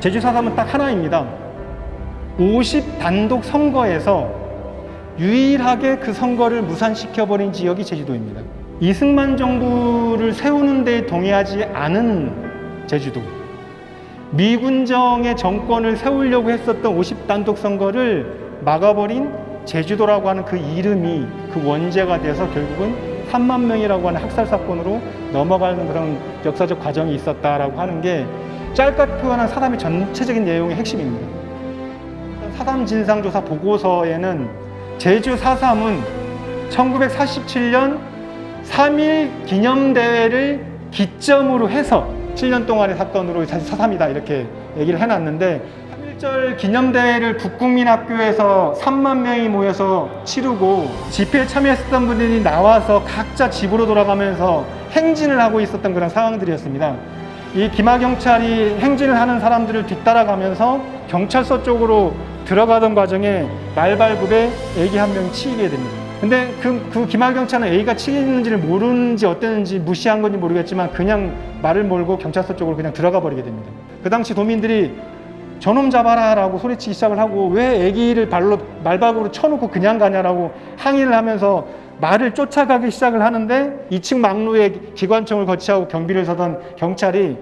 제주 4.3은 딱 하나입니다. 50 단독 선거에서 유일하게 그 선거를 무산시켜버린 지역이 제주도입니다. 이승만 정부를 세우는 데 동의하지 않은 제주도. 미군정의 정권을 세우려고 했었던 50 단독 선거를 막아버린 제주도라고 하는 그 이름이 그 원죄가 돼서 결국은 3만 명이라고 하는 학살 사건으로 넘어가는 그런 역사적 과정이 있었다라고 하는 게 짧게 표현한 사담의 전체적인 내용의 핵심입니다. 사담 진상조사 보고서에는 제주 4.3은 1947년 3.1 기념대회를 기점으로 해서 7년 동안의 사건으로 사실 4.3이다 이렇게 얘기를 해놨는데 3.1절 기념대회를 북국민학교에서 3만 명이 모여서 치르고 집회에 참여했었던 분들이 나와서 각자 집으로 돌아가면서 행진을 하고 있었던 그런 상황들이었습니다. 이 기마 경찰이 행진을 하는 사람들을 뒤따라가면서 경찰서 쪽으로 들어가던 과정에 말발굽에 애기 한 명이 치이게 됩니다. 근데 그, 그 기마 경찰은 A가 치이는지를 모르는지 어땠는지 무시한 건지 모르겠지만 그냥 말을 몰고 경찰서 쪽으로 그냥 들어가 버리게 됩니다. 그 당시 도민들이 저놈 잡아라라고 소리치기 시작을 하고 왜 애기를 발로 말박으로 쳐놓고 그냥 가냐라고 항의를 하면서 말을 쫓아가기 시작을 하는데 2층 막루에 기관총을 거치하고 경비를 서던 경찰이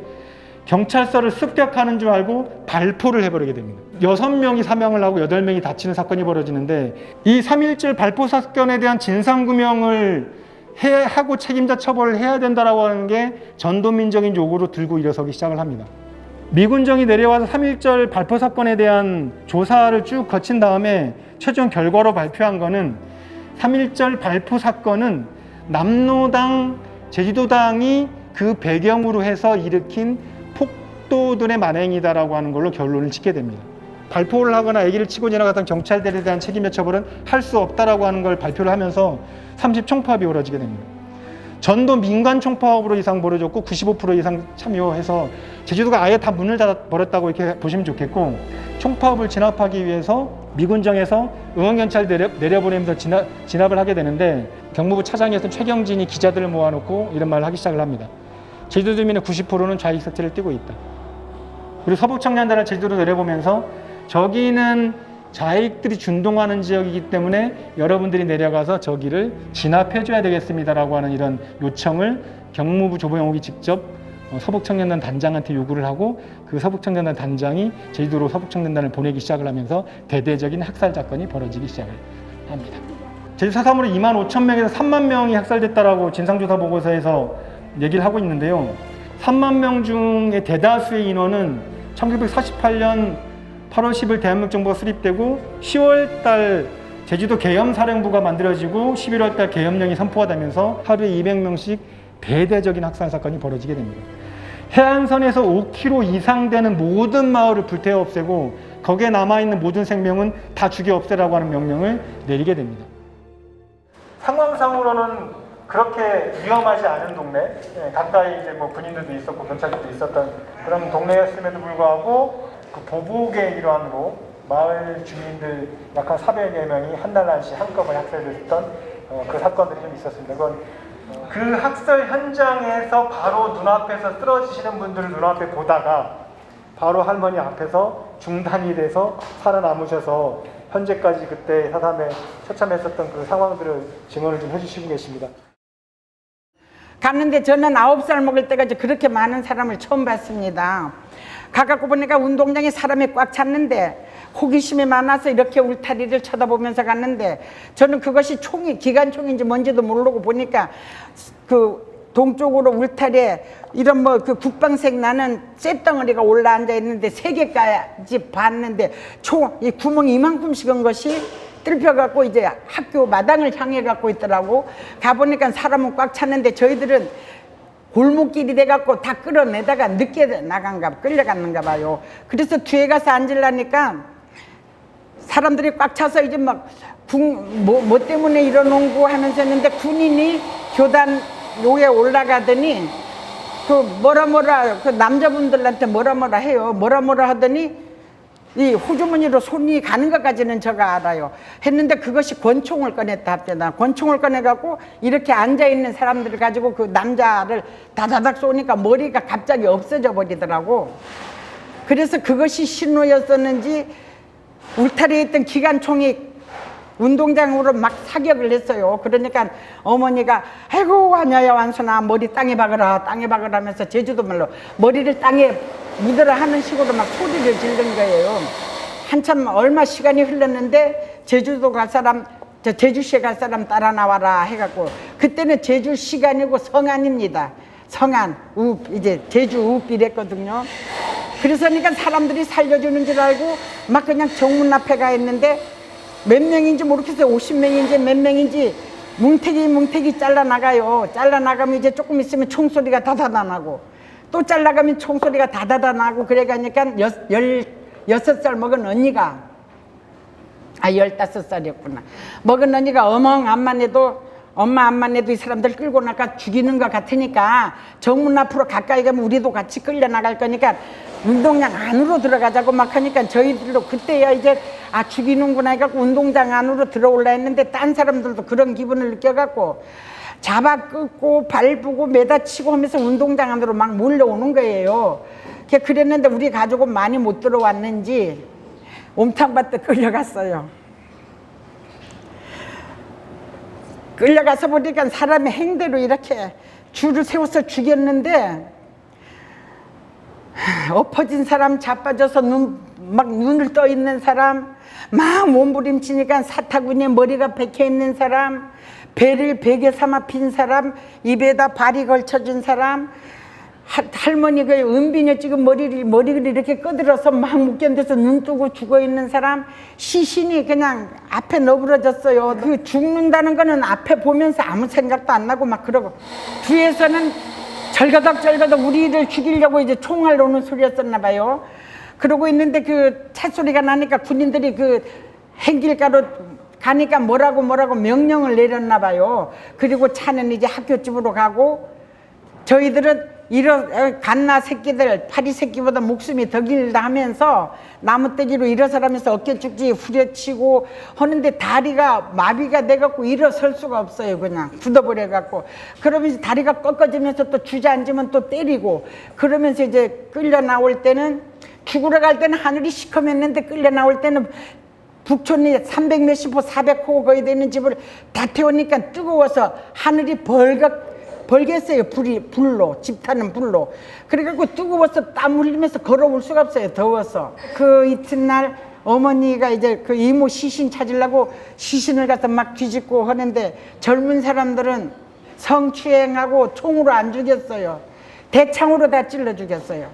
경찰서를 습격하는 줄 알고 발포를 해버리게 됩니다. 여섯 명이 사망을 하고 여덟 명이 다치는 사건이 벌어지는데 이 3.1절 발포 사건에 대한 진상규명을 해, 하고 책임자 처벌을 해야 된다라고 하는 게 전도민적인 요구로 들고 일어서기 시작을 합니다. 미군정이 내려와서 3.1절 발포 사건에 대한 조사를 쭉 거친 다음에 최종 결과로 발표한 거는 3.1절 발포 사건은 남로당, 제주도당이 그 배경으로 해서 일으킨 폭도들의 만행이다라고 하는 걸로 결론을 짓게 됩니다. 발포를 하거나 애기를 치고 지나갔던 경찰들에 대한 책임의 처벌은 할 수 없다라고 하는 걸 발표를 하면서 30 총파업이 벌어지게 됩니다. 전도 민간 총파업으로 이상 벌어졌고 95% 이상 참여해서 제주도가 아예 다 문을 닫아 버렸다고 이렇게 보시면 좋겠고 총파업을 진압하기 위해서 미군정에서 응원경찰 내려, 내려보내면서 진압, 진압을 하게 되는데 경무부 차장이었던 최경진이 기자들을 모아놓고 이런 말을 하기 시작을 합니다. 제주도 주민의 90%는 좌익 색채를 띠고 있다. 그리고 서북 청년단을 제주도로 내려보면서 저기는 좌익들이 준동하는 지역이기 때문에 여러분들이 내려가서 저기를 진압해줘야 되겠습니다라고 하는 이런 요청을 경무부 조보영욱이 직접 어, 서북청년단 단장한테 요구를 하고 그 서북청년단 단장이 제주도로 서북청년단을 보내기 시작을 하면서 대대적인 학살 사건이 벌어지기 시작을 합니다. 제주 사삼으로 2만 5천 명에서 3만 명이 학살됐다라고 진상조사 보고서에서 얘기를 하고 있는데요. 3만 명 중에 대다수의 인원은 1948년 8월 10일 대한민국 정부가 수립되고 10월 달 제주도 계엄사령부가 만들어지고 11월 달 계엄령이 선포가 되면서 하루에 200명씩 대대적인 학살 사건이 벌어지게 됩니다. 해안선에서 5km 이상 되는 모든 마을을 불태워 없애고 거기에 남아있는 모든 생명은 다 죽여 없애라고 하는 명령을 내리게 됩니다. 상황상으로는 그렇게 위험하지 않은 동네, 예, 가까이 이제 뭐 군인들도 있었고 경찰들도 있었던 그런 동네였음에도 불구하고 그 보복의 일환으로 마을 주민들 약 한 400여 명이 한 달 안씩 한꺼번에 학살됐던 어, 그 사건들이 좀 있었습니다. 그건 어, 그 학살 현장에서 바로 눈앞에서 쓰러지시는 분들을 눈앞에 보다가 바로 할머니 앞에서 중단이 돼서 살아남으셔서 현재까지 그때 사담에 처참했었던 그 상황들을 증언을 좀 해주시고 계십니다. 갔는데 저는 아홉 살 먹을 때까지 그렇게 많은 사람을 처음 봤습니다. 가갖고 보니까 운동장에 사람이 꽉 찼는데 호기심이 많아서 이렇게 울타리를 쳐다보면서 갔는데 저는 그것이 총이 기관총인지 뭔지도 모르고 보니까 그 동쪽으로 울타리에 이런 뭐 그 국방색 나는 쇳덩어리가 올라 앉아 있는데 세 개까지 봤는데 총 이 구멍이 이만큼씩한 것이 뚫혀갖고 이제 학교 마당을 향해 갖고 있더라고. 가보니까 사람은 꽉 찼는데 저희들은 골목길이 돼갖고 다 끌어내다가 늦게 나간가 끌려갔는가 봐요. 그래서 뒤에 가서 앉으려니까 사람들이 꽉 차서 이제 막 뭐, 뭐 때문에 이러는 거 하면서 했는데 군인이 교단 요에 올라가더니 그 뭐라 뭐라 그 남자분들한테 뭐라 뭐라 해요. 뭐라 뭐라 하더니 이 호주머니로 손이 가는 것까지는 제가 알아요. 했는데 그것이 권총을 꺼냈다 합니다. 권총을 꺼내갖고 이렇게 앉아있는 사람들을 가지고 그 남자를 다다닥 쏘니까 머리가 갑자기 없어져 버리더라고. 그래서 그것이 신호였었는지 울타리에 있던 기관총이 운동장으로 막 사격을 했어요. 그러니까 어머니가 아이고 완야야 완선아 머리 땅에 박으라 땅에 박으라 하면서 제주도 말로 머리를 땅에 묻으라 하는 식으로 막 소리를 지른 거예요. 한참 얼마 시간이 흘렀는데 제주도 갈 사람 저 제주시에 갈 사람 따라 나와라 해갖고 그때는 제주 시간이고 성안입니다. 성안 우 이제 제주 우읍 이랬거든요. 그래서 그러니까 사람들이 살려주는 줄 알고 막 그냥 정문 앞에 가 있는데 몇 명인지 모르겠어요. 50명인지 몇 명인지 뭉태기 뭉태기 잘라나가요. 잘라나가면 이제 조금 있으면 총소리가 다다다 나고 또 잘라가면 총소리가 다다다 나고 그래가니까 여, 열, 여섯 살 먹은 언니가 아 열다섯 살이었구나 먹은 언니가 어멍 암만 해도 엄마 암만 해도 이 사람들 끌고 나가 죽이는 것 같으니까 정문 앞으로 가까이 가면 우리도 같이 끌려 나갈 거니까 운동장 안으로 들어가자고 막 하니까 저희들도 그때야 이제 아 죽이는구나 해갖고 운동장 안으로 들어올라 했는데 딴 사람들도 그런 기분을 느껴갖고 잡아 끌고 밟고 매다치고 하면서 운동장 안으로 막 몰려오는 거예요. 그랬는데 우리 가족은 많이 못 들어왔는지 옴탕밭에 끌려갔어요. 끌려가서 보니까 사람의 행대로 이렇게 줄을 세워서 죽였는데 엎어진 사람 자빠져서 눈, 막 눈을 떠 있는 사람 막 몸부림치니까 사타구니에 머리가 박혀 있는 사람 배를 베개 삼아 핀 사람 입에다 발이 걸쳐진 사람 하- 할머니가 은빈이 지금 머리를 머리를 이렇게 꺼들어서 막 묶였는데서 눈 뜨고 죽어 있는 사람 시신이 그냥 앞에 너부러졌어요. 그 죽는다는 거는 앞에 보면서 아무 생각도 안 나고 막 그러고 뒤에서는 절가닥 절가닥 우리를 죽이려고 이제 총알 놓는 소리였었나 봐요. 그러고 있는데 그 차 소리가 나니까 군인들이 그 행길가로 가니까 뭐라고 뭐라고 명령을 내렸나 봐요. 그리고 차는 이제 학교 집으로 가고 저희들은 이런 어, 갓나 새끼들 파리 새끼보다 목숨이 더 길다 하면서 나무떼기로 일어서라면서 어깨 쭉지 후려치고 하는데 다리가 마비가 돼갖고 일어설 수가 없어요 그냥. 굳어버려갖고. 그러면서 다리가 꺾어지면서 또 주저앉으면 또 때리고. 그러면서 이제 끌려 나올 때는 죽으러 갈 때는 하늘이 시커맸는데 끌려 나올 때는 북촌이 300 몇십 호, 400호 거의 되는 집을 다 태우니까 뜨거워서 하늘이 벌겋 벌겠어요 불이 불로 집 타는 불로. 그래갖고 뜨거워서 땀 흘리면서 걸어올 수가 없어요 더워서. 그 이튿날 어머니가 이제 그 이모 시신 찾으려고 시신을 갖다 막 뒤집고 하는데 젊은 사람들은 성추행하고 총으로 안 죽였어요. 대창으로 다 찔러 죽였어요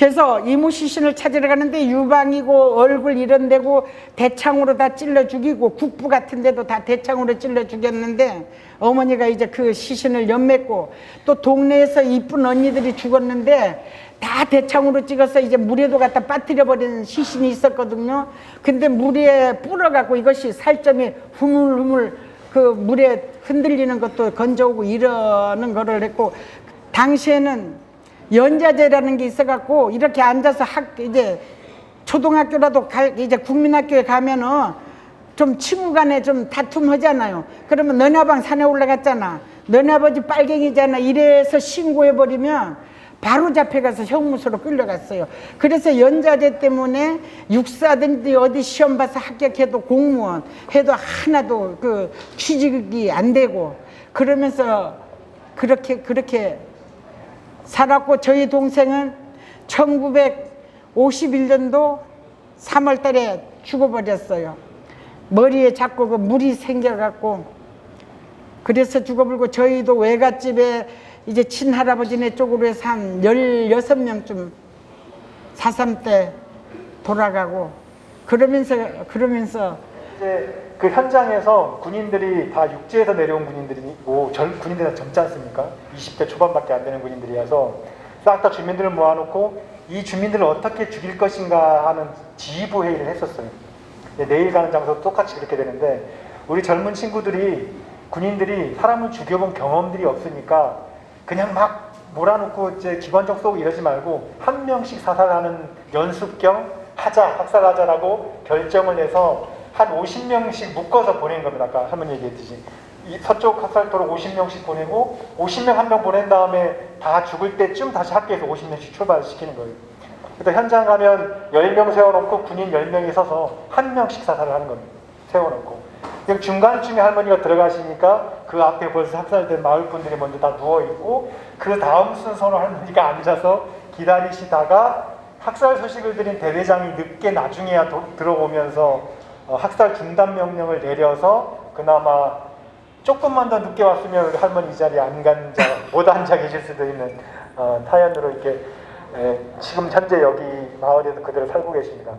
그래서 이모 시신을 찾으러 가는데 유방이고 얼굴 이런 데고 대창으로 다 찔러 죽이고 국부 같은 데도 다 대창으로 찔러 죽였는데 어머니가 이제 그 시신을 연맥고 또 동네에서 이쁜 언니들이 죽었는데 다 대창으로 찍어서 이제 물에도 갖다 빠뜨려 버리는 시신이 있었거든요. 근데 물에 불어 갖고 이것이 살점이 후물후물 그 물에 흔들리는 것도 건져오고 이러는 거를 했고 당시에는 연자제라는 게 있어갖고 이렇게 앉아서 학 이제 초등학교라도 갈 이제 국민학교에 가면은 좀 친구 간에 좀 다툼하잖아요. 그러면 너네 아방 산에 올라갔잖아. 너네 아버지 빨갱이잖아. 이래서 신고해 버리면 바로 잡혀가서 형무소로 끌려갔어요. 그래서 연자제 때문에 육사든지 어디 시험 봐서 합격해도 공무원 해도 하나도 그 취직이 안 되고 그러면서 그렇게 그렇게 살았고 저희 동생은 1951년도 3월 달에 죽어버렸어요. 머리에 자꾸 그 물이 생겨갖고 그래서 죽어버리고 저희도 외갓집에 이제 친할아버지네 쪽으로 해서 한 16명쯤 4.3 때 돌아가고 그러면서 그러면서 이제 그 현장에서 군인들이 다 육지에서 내려온 군인들이고 절 군인들은 젊지 않습니까? 20대 초반밖에 안 되는 군인들이어서 싹 다 주민들을 모아놓고 이 주민들을 어떻게 죽일 것인가 하는 지휘부 회의를 했었어요. 네, 내일 가는 장소 똑같이 그렇게 되는데 우리 젊은 친구들이 군인들이 사람을 죽여본 경험들이 없으니까 그냥 막 몰아놓고 이제 기관총 쏘고 이러지 말고 한 명씩 사살하는 연습 겸 하자 학살하자라고 결정을 해서 한 50명씩 묶어서 보낸 겁니다. 아까 할머니 얘기했듯이 이 서쪽 학살도로 50명씩 보내고 50명 한 명 보낸 다음에 다 죽을 때쯤 다시 학교에서 50명씩 출발시키는 거예요. 또 현장 가면 10명 세워놓고 군인 10명이 서서 한 명씩 사살을 하는 겁니다. 세워놓고. 그럼 중간쯤에 할머니가 들어가시니까 그 앞에 벌써 학살된 마을 분들이 먼저 다 누워있고 그 다음 순서로 할머니가 앉아서 기다리시다가 학살 소식을 드린 대대장이 늦게 나중에야 도- 들어오면서 어, 학살 중단 명령을 내려서 그나마 조금만 더 늦게 왔으면 우리 할머니 이 자리에 안 앉아 못 앉아 계실 수도 있는 어, 타연으로 이렇게 에, 지금 현재 여기 마을에도 그대로 살고 계십니다.